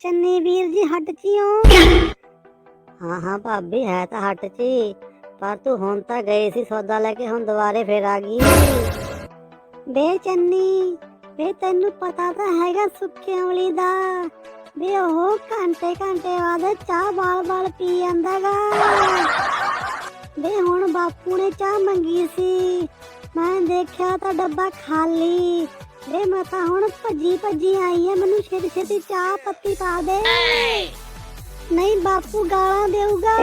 ਚੰਨੀ ਵੀਰ ਜੀ ਹੱਟ ਚੀਓ ਹਾਂ ਹਾਂ। ਭਾਬੀ, ਹੈ ਤਾਂ ਹੱਟ ਚੀ ਪਰ ਤੂੰ ਹੁਣ ਤਾਂ ਗਈ ਸੀ ਸੌਦਾ ਲੈ ਕੇ, ਹੁਣ ਦੁਬਾਰੇ ਫੇਰ ਆ ਗਈ। ਬੇ ਚੰਨੀ, ਬੇ ਤੈਨੂੰ ਪਤਾ ਤਾਂ ਹੈਗਾ ਸੁੱਕੇ ਅਮਲੀ ਦਾ। ਬੇ ਉਹ ਘੰਟੇ ਘੰਟੇ ਬਾਅਦ ਚਾਹ ਬਾਲ ਬਾਲ ਪੀ ਜਾਂਦਾਗਾ। ਬੇ ਹੁਣ ਬਾਪੂ ਨੇ ਚਾਹ ਮੰਗੀ ਸੀ। ਮੈਂ ਦੇਖਿਆ ਤਾਂ ਡੱਬਾ ਖਾਲੀ। ਬੇ ਮੈਂ ਤਾਂ ਹੁਣ ਭੱਜੀ ਭੱਜੀ ਆਈ ਆ ਮੈਨੂੰ ਛੇਤੀ ਛੇਤੀ ਚਾਹ ਪੱਤੀ ਪਾ ਦੇ। ਨਹੀਂ ਬਾਪੂ ਗਾਲਾਂ ਦੇਊਗਾ।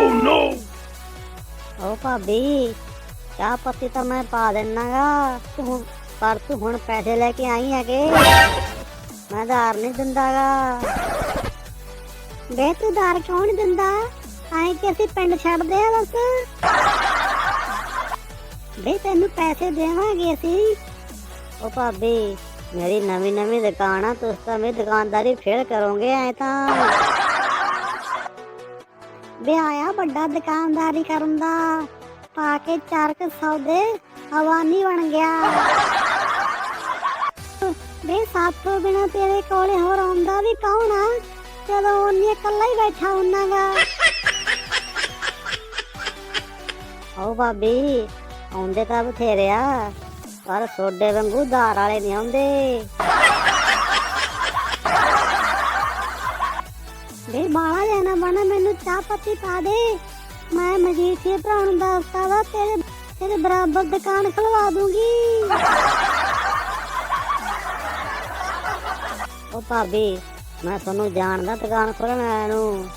ਓ ਭਾਬੀ ਚਾਹ ਪੱਤੀ ਤਾਂ ਮੈਂ ਪਾ ਦੇਣਾਗਾ ਤੂੰ ਪਰ ਤੂੰ ਹੁਣ ਪੈਸੇ ਲੈ ਕੇ ਆਈ ਹੈਗੇ। ਮੈਂ ਧਾਰ ਨਹੀਂ ਦਿੰਦਾਗਾ। ਬੇ ਤੂੰ ਧਾਰ ਕਿਉਂ ਨਹੀਂ ਦਿੰਦਾ? ਆਏ ਕਿ ਅਸੀਂ ਪਿੰਡ ਛੱਡਦੇ ਆ ਬਸ। ਬੇ ਤੈਨੂੰ ਪੈਸੇ ਦੇਵਾਂਗੇ ਅਸੀਂ। ਓ ਭਾਬੀ ਮੇਰੀ ਨਵੀਂ ਨਵੀਂ ਦੁਕਾਨ ਆ, ਤੁਸੀਂ ਤਾਂ ਮੇਰੀ ਦੁਕਾਨਦਾਰੀ ਫੇਰ ਕਰੋਗੇ, ਐ ਤਾਂ। ਵੇ ਆਇਆ ਵੱਡਾ ਦੁਕਾਨਦਾਰੀ ਕਰਨ ਦਾ, ਪਾ ਕੇ ਚਾਰ ਕੁ ਸੌਦੇ ਹਵਾਨੀ ਬਣ ਗਿਆ। ਵੇ ਸਾਥੋਂ ਬਿਨਾ ਤੇਰੇ ਕੋਲੇ ਹੋਰ ਆਉਂਦਾ ਵੀ ਕੌਣ ਆ, ਜਦੋਂ ਉਹਨੇ ਇਕੱਲਾ ਹੀ ਬੈਠਾ ਹੁੰਨਾਗਾ। ਓ ਭਾਬੀ, ਆਉਂਦੇ ਤਾਂ ਬਥੇਰੇ ਆ। ਪਰ ਸੋਡੇ ਵਾਂਗੂ ਧਾਰ ਵਾਲੇ ਨਹੀਂ ਆਉਂਦੇ। ਵੇ ਬਾਲਾ ਜਾਣਾ ਬਣਾ, ਮੈਨੂੰ ਚਾਹ ਪੱਤੀ ਪਾ ਦੇ। ਮੈਂ ਮਜੀਠੀਏ ਭਰਾ ਨੂੰ ਦੱਸਦਾ ਵਾ, ਤੇਰੇ ਤੇਰੇ ਬਰਾਬਰ ਦੁਕਾਨ ਖਲਵਾ ਦੂੰਗੀ। ਉਹ ਭਾਬੀ, ਮੈਂ ਤੁਹਾਨੂੰ ਜਾਣਦਾ ਦੁਕਾਨ ਖੋਲਣ ਆਇਆ ਨੂੰ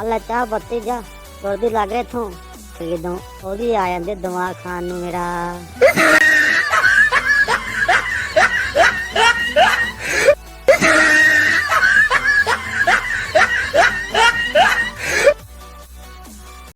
ਅੱਲਾ ਚਾਹ ਪੱਤੀ ਜਾ ਤੁਰਦੀ ਲੱਗ ਰਿਹਾ ਇਥੋਂ। ਕਿਦੋਂ ਉਹਦੀ ਆ ਜਾਂਦੇ, ਦਿਮਾਗ ਖਾਨ ਨੂੰ ਮੇਰਾ।